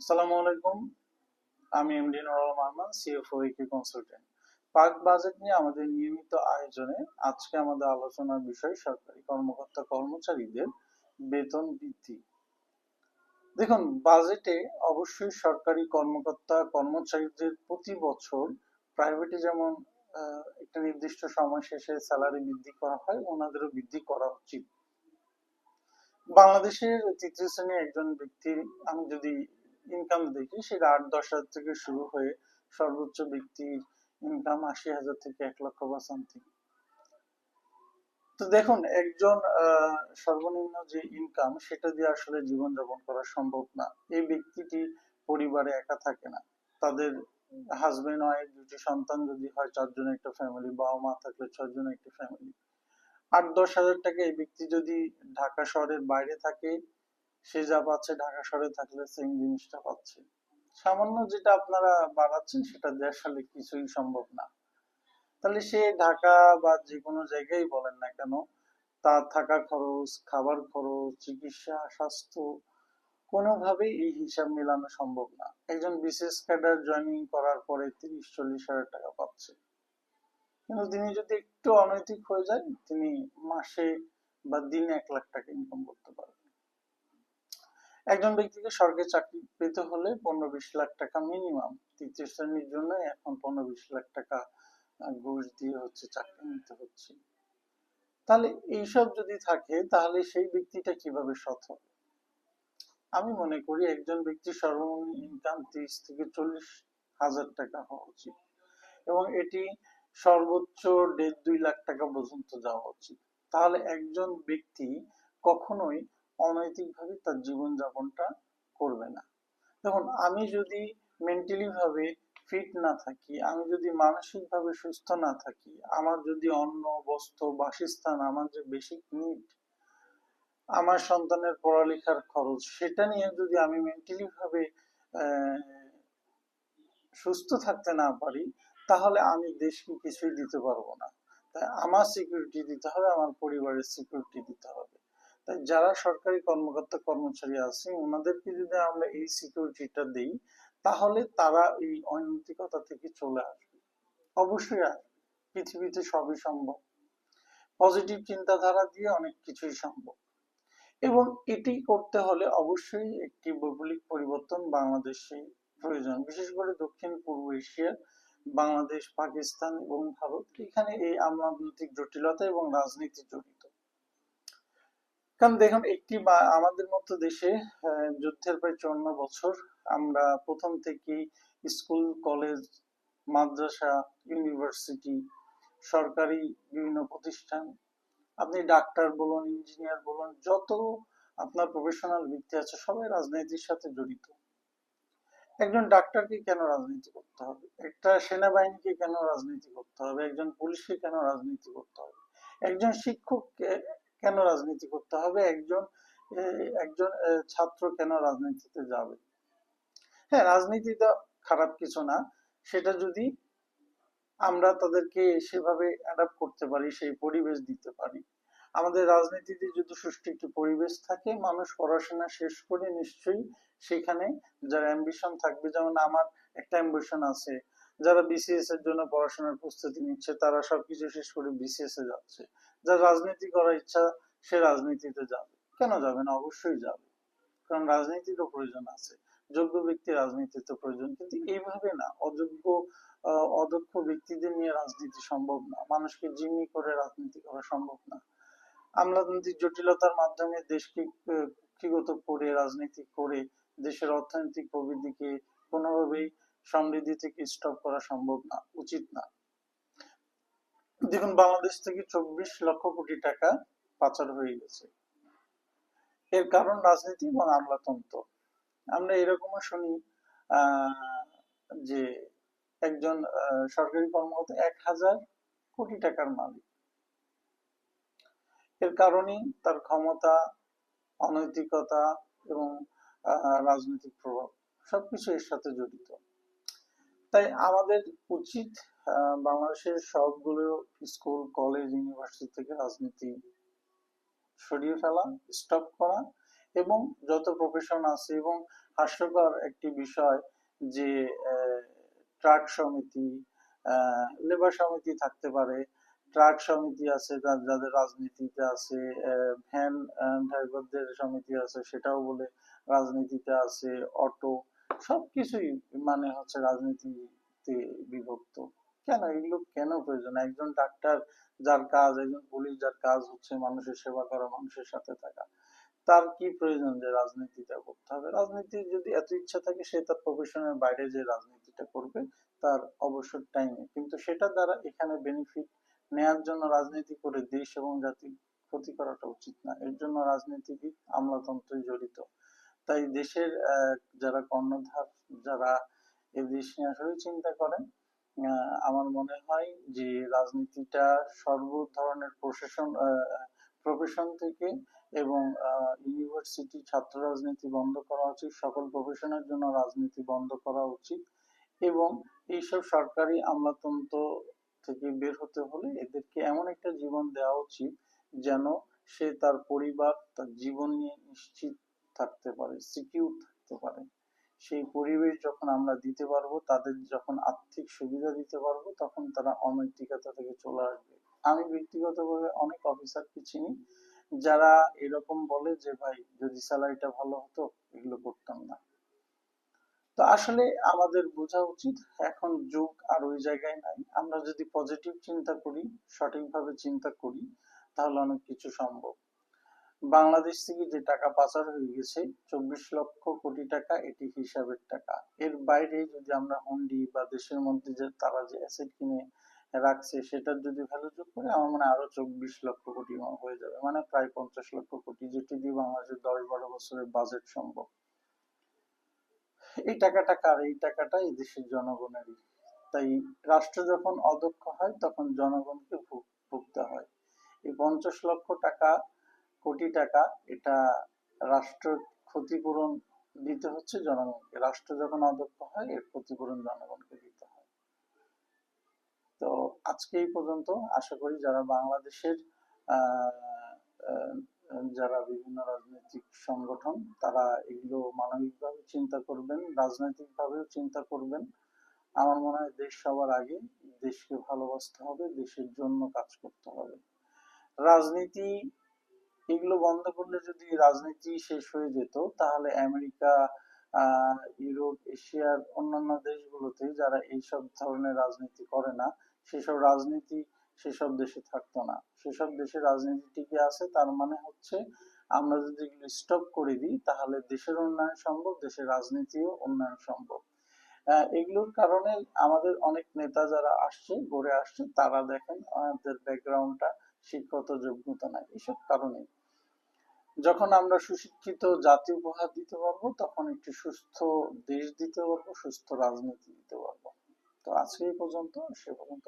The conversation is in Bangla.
আসসালামু আলাইকুম। আমি এমডি নুরুল মাহমান সিএফও ইকে কনসালটেন্ট পাক বাজেট নিয়ে আমাদের নিয়মিত আয়োজনে আজকে আমাদের আলোচনার বিষয় সরকারি কর্মকর্তা কর্মচারীদের বেতন বৃদ্ধি। দেখুন, বাজেটে অবশ্যই সরকারি কর্মকর্তা কর্মচারীদের প্রতি বছর প্রাইভেটে যেমন একটা নির্দিষ্ট সময় শেষে স্যালারি বৃদ্ধি করা হয়, ওনাদেরও বৃদ্ধি করা উচিত। বাংলাদেশের তৃতীয় শ্রেণির একজন ব্যক্তির আমি যদি ইনকাম দেখি সেটা আট, দশ হাজার থেকে শুরু হয়ে সর্বোচ্চ ব্যক্তির ইনকাম আশি হাজার থেকে এক লক্ষ বা সামথিং তো দেখুন, একজন সর্বনিম্ন যে ইনকাম সেটা দিয়ে আসলে জীবনযাপন করা সম্ভব না। এই ব্যক্তিটি পরিবারে একা থাকে না। তাদের হাজবেন্ড ওয়াইফ দুটি সন্তান যদি হয়, চারজন একটা ফ্যামিলি বাবা মা থাকলে ছয়জন একটা ফ্যামিলি আট, দশ হাজার টাকা এই ব্যক্তি যদি ঢাকা শহরের বাইরে থাকে সে যা পাচ্ছে, ঢাকা শহরে থাকলে সেম জিনিসটা পাচ্ছে। সামান্য যেটা আপনারা বাড়াচ্ছেন, সেটা দিয়ে আসলে কিছুই সম্ভব না। তাহলে সে ঢাকা বা যে কোনো জায়গায় বলেন না কেন, তার থাকা খরচ, খাবার খরচ, চিকিৎসা, স্বাস্থ্য, কোনোভাবেই এই হিসাব মেলানো সম্ভব না। একজন বিশেষ ক্যাডার জয়েনিং করার পরে তিরিশ, চল্লিশ হাজার টাকা পাচ্ছে। কিন্তু তিনি যদি একটু অনৈতিক হয়ে যায় তিনি মাসে বা দিনে এক লাখ টাকা ইনকাম করতে পারবেন একজন ব্যক্তিকে সরকারি চাকরি পেতে হলে পনেরো বিশ লাখ টাকা মিনিমাম তৃতীয় শ্রেণির জন্য এখন পনেরো বিশ লাখ টাকা ঘুষ দিয়ে হচ্ছে চাকরি নিতে হচ্ছে। তাহলে এইসব যদি থাকে, তাহলে সেই ব্যক্তিটা কীভাবে হবে আমি মনে করি একজন ব্যক্তি সর্বনিম্ন ইনকাম ত্রিশ থেকে চল্লিশ হাজার টাকা হওয়া উচিত। এবং এটি সর্বোচ্চ দেড় দুই লাখ টাকা পর্যন্ত যাওয়া উচিত। তাহলে একজন ব্যক্তি কখনোই অনৈতিকভাবে তার জীবনযাপনটা করবে না। দেখুন, আমি যদি মেন্টালি ভাবে ফিট না থাকি, আমি যদি মানসিক ভাবে সুস্থ না থাকি, আমার যদি অন্ন, বস্ত্র, বাসস্থান, আমার যে বেসিক নিড আমার সন্তানের পড়ালেখার খরচ, সেটা নিয়ে যদি আমি মেন্টালি ভাবে সুস্থ থাকতে না পারি, তাহলে আমি দেশকে কিছুই দিতে পারব না। তাই আমার সিকিউরিটি দিতে হবে, আমার পরিবারের সিকিউরিটি দিতে হবে। যারা সরকারি কর্মকর্তা, কর্মচারী আছে, ওনাদেরকে যদি আমরা এই সিকিউরিটিটা দেই, তাহলে তারা এই অনৈতিকতা থেকে চলে আসবে। অবশ্যই পৃথিবীতে সবই সম্ভব। পজিটিভ চিন্তাধারা দিয়ে অনেক কিছুই সম্ভব। এবং এটি করতে হলে অবশ্যই একটি ভৌগোলিক পরিবর্তন বাংলাদেশে প্রয়োজন। বিশেষ করে দক্ষিণ, পূর্ব এশিয়া, বাংলাদেশ, পাকিস্তান এবং ভারত। এখানে এই আমলানৈতিক জটিলতা এবং রাজনীতি জড়িত। কারণ দেখুন, একটি আমাদের মতো দেশে যুদ্ধের প্রায় চুয়ান্ন বছর আমরা প্রথম থেকেই স্কুল, কলেজ, মাদ্রাসা, ইউনিভার্সিটি, সরকারি বিভিন্ন প্রতিষ্ঠান, আপনি ডাক্তার বলুন, ইঞ্জিনিয়ার বলুন, যত আপনার প্রফেশনাল ব্যক্তি আছে, সবাই রাজনীতির সাথে জড়িত। একজন ডাক্তারকে কেন রাজনীতি করতে হবে? একটা সেনাবাহিনীকে কেন রাজনীতি করতে হবে? একজন পুলিশকে কেন রাজনীতি করতে হবে? একজন শিক্ষককে কেন রাজনীতি করতে হবে? একজন একজন ছাত্র কেন রাজনীতিতে যাবে? হ্যাঁ রাজনীতিটা খারাপ কিছু না। সেটা যদি আমরা তাদেরকে সেভাবে অ্যাডাপ্ট করতে পারি, সেই পরিবেশ দিতে পারি। আমাদের রাজনীতিতে যদি সুষ্ঠু একটি পরিবেশ থাকে, মানুষ পড়াশোনা শেষ করে নিশ্চয়ই সেখানে যারা অ্যাম্বিশন থাকবে, যেমন আমার একটা অ্যাম্বিশন আছে। যারা বিসিএস এর জন্য পড়াশোনার প্রস্তুতি নিচ্ছে, তারা সবকিছু শেষ করে বিসিএস এ যাচ্ছে। যার রাজনীতি করার ইচ্ছা, সে রাজনীতিতে যাবে। কেন যাবে না? অবশ্যই যাবে। কারণ রাজনীতিরও প্রয়োজন আছে। যোগ্য ব্যক্তি রাজনীতিতে প্রয়োজন। কিন্তু এইভাবে না। অযোগ্য অদক্ষ ব্যক্তিদের নিয়ে রাজনীতি সম্ভব না। মানুষকে জিম্মি করে রাজনীতি করা সম্ভব না। আমলাতান্ত্রিক জটিলতার মাধ্যমে দেশকে কুক্ষিগত করে, রাজনীতি করে, দেশের অর্থনৈতিক প্রবৃদ্ধিকে কোনোভাবেই সমৃদ্ধি থেকে স্টপ করা সম্ভব না। উচিত না। দেখুন, বাংলাদেশ থেকে চব্বিশ লক্ষ কোটি টাকা পাচার হয়ে গেছে। এর কারণ রাজনীতি এবং আমলাতন্ত্র। আমরা এরকমও শুনি যে একজন সরকারি কর্মকর্তা এক হাজার কোটি টাকার মালিক। এর কারণেই তার ক্ষমতা, অনৈতিকতা এবং রাজনৈতিক প্রভাব সবকিছু এর সাথে জড়িত। তাই আমাদের উচিত বাংলাদেশের সবগুলো স্কুল, কলেজ, ইউনিভার্সিটি থেকে রাজনীতি সরিয়ে ফেলা স্টপ করা এবং যত প্রফেশন আছে এবং হাস্যকর একটি বিষয় যে ট্রাক সমিতি লেবার সমিতি থাকতে পারে ট্রাক সমিতি আছে যাদের রাজনীতিতে আছে ভ্যান ড্রাইভারদের সমিতি আছে, সেটাও বলে রাজনীতিতে আছে অটো সবকিছুই মানে হচ্ছে রাজনীতিতে বিভক্ত। কেন? এগুলো কেন প্রয়োজন? একজন ডাক্তার যার কাজ, একজন পুলিশ যার কাজ হচ্ছে মানুষের সেবা করা, মানুষের সাথে থাকা। তার কি প্রয়োজন যে রাজনীতিটা করতে হবে? রাজনীতি যদি এত ইচ্ছা থাকে, সে তার প্রফেশনের বাইরে যে রাজনীতিটা করবে, তার অবসর টাইমে কিন্তু সেটা দ্বারা এখানে বেনিফিট নেয়ার জন্য রাজনীতি করে দেশ এবং জাতির ক্ষতি করাটা উচিত না। এর জন্য রাজনীতিবিদ আমলাতন্ত্রে জড়িত। তাই দেশের যারা কর্ণধার, যারা এই দেশ নিয়ে আসলে চিন্তা করেন আমার মনে হয় যে রাজনীতিটা সর্ব ধরনের প্রশাসন প্রফেশন থেকে এবং ইউনিভার্সিটি ছাত্র রাজনীতি বন্ধ করা উচিত, সকল প্রফেশনের জন্য রাজনীতি বন্ধ করা উচিত এবং এইসব সরকারি আমলাতন্ত্র থেকে বের হতে হলে এদেরকে এমন একটা জীবন দেওয়া উচিত যেন সে তার পরিবার, তার জীবন নিয়ে নিশ্চিত থাকতে পারে সিকিউর থাকতে পারে। সেই পরিবেশ যখন আমরা দিতে পারব, তাদের যখন আর্থিক সুবিধা দিতে পারব, তখন তারা অনৈতিকতা থেকে চলে আসবে। আমি ব্যক্তিগতভাবে অনেক অফিসারকে চিনি, যারা এরকম বলে যে, ভাই, যদি স্যালারিটা ভালো হতো, এগুলো করতাম না। তো আসলে আমাদের বোঝা উচিত, এখন যুগ আর ওই জায়গায় নাই। আমরা যদি পজিটিভ চিন্তা করি, সঠিকভাবে চিন্তা করি, তাহলে অনেক কিছু সম্ভব। বাংলাদেশ থেকে যে টাকা পাচার হয়ে গেছে, চব্বিশ লক্ষ কোটি টাকা এটি হিসাবের টাকা। এর বাইরে যদি আমরা হুন্ডি বা দেশের মধ্যে যে তারা যে অ্যাসেট কিনে রাখছে সেটার যদি ভ্যালু যোগ করে, আমার মনে আরও চব্বিশ লক্ষ কোটি হয়ে যাবে। মানে প্রায় পঞ্চাশ লক্ষ কোটি, যেটি দিয়ে বাংলাদেশের দশ বারো বছরের বাজেট সম্ভব। এই টাকাটা কার? এই টাকাটা এই দেশের জনগণেরই। তাই রাষ্ট্র যখন অদক্ষ হয়, তখন জনগণকে ভুগ- ভুগতে হয়। এই পঞ্চাশ লক্ষ টাকা কোটি টাকা এটা রাষ্ট্র ক্ষতিপূরণ দিতে হচ্ছে জনগণকে। রাষ্ট্র যখন অদক্ষ হয়, এর ক্ষতিপূরণ জনগণকে দিতে হয়। তো আজকে এই পর্যন্ত আশা করি যারা বাংলাদেশের যারা বিভিন্ন রাজনৈতিক সংগঠন, তারা এগুলো মানবিকভাবে চিন্তা করবেন, রাজনৈতিকভাবেও চিন্তা করবেন। আমার মনে হয় দেশ সবার আগে, দেশকে ভালোবাসতে হবে, দেশের জন্য কাজ করতে হবে। রাজনীতি এগুলো বন্ধ করলে যদি রাজনীতি শেষ হয়ে যেত, তাহলে আমেরিকা ইউরোপ, এশিয়ার অন্যান্য দেশগুলোতে যারা এইসব ধরনের রাজনীতি করে না, সেসব রাজনীতি সেসব দেশে থাকতো না। সেসব দেশে রাজনীতি টিকে আছে, তার মানে হচ্ছে আমরা যদি এগুলো স্টপ করে দিই, তাহলে দেশের উন্নয়ন সম্ভব, দেশের রাজনীতিও উন্নয়ন সম্ভব। এগুলোর কারণে আমাদের অনেক নেতা যারা আসছে, গড়ে আসছে, তারা দেখেন, আমাদের ব্যাকগ্রাউন্ডটা শিক্ষত যোগ্যতা নাই, এসব কারণে। যখন আমরা সুশিক্ষিত জাতি উপহার দিতে পারব, তখন একটি সুস্থ দেশ দিতে পারব, সুস্থ রাজনীতি দিতে পারব। তো আজকে এই পর্যন্ত, সে পর্যন্ত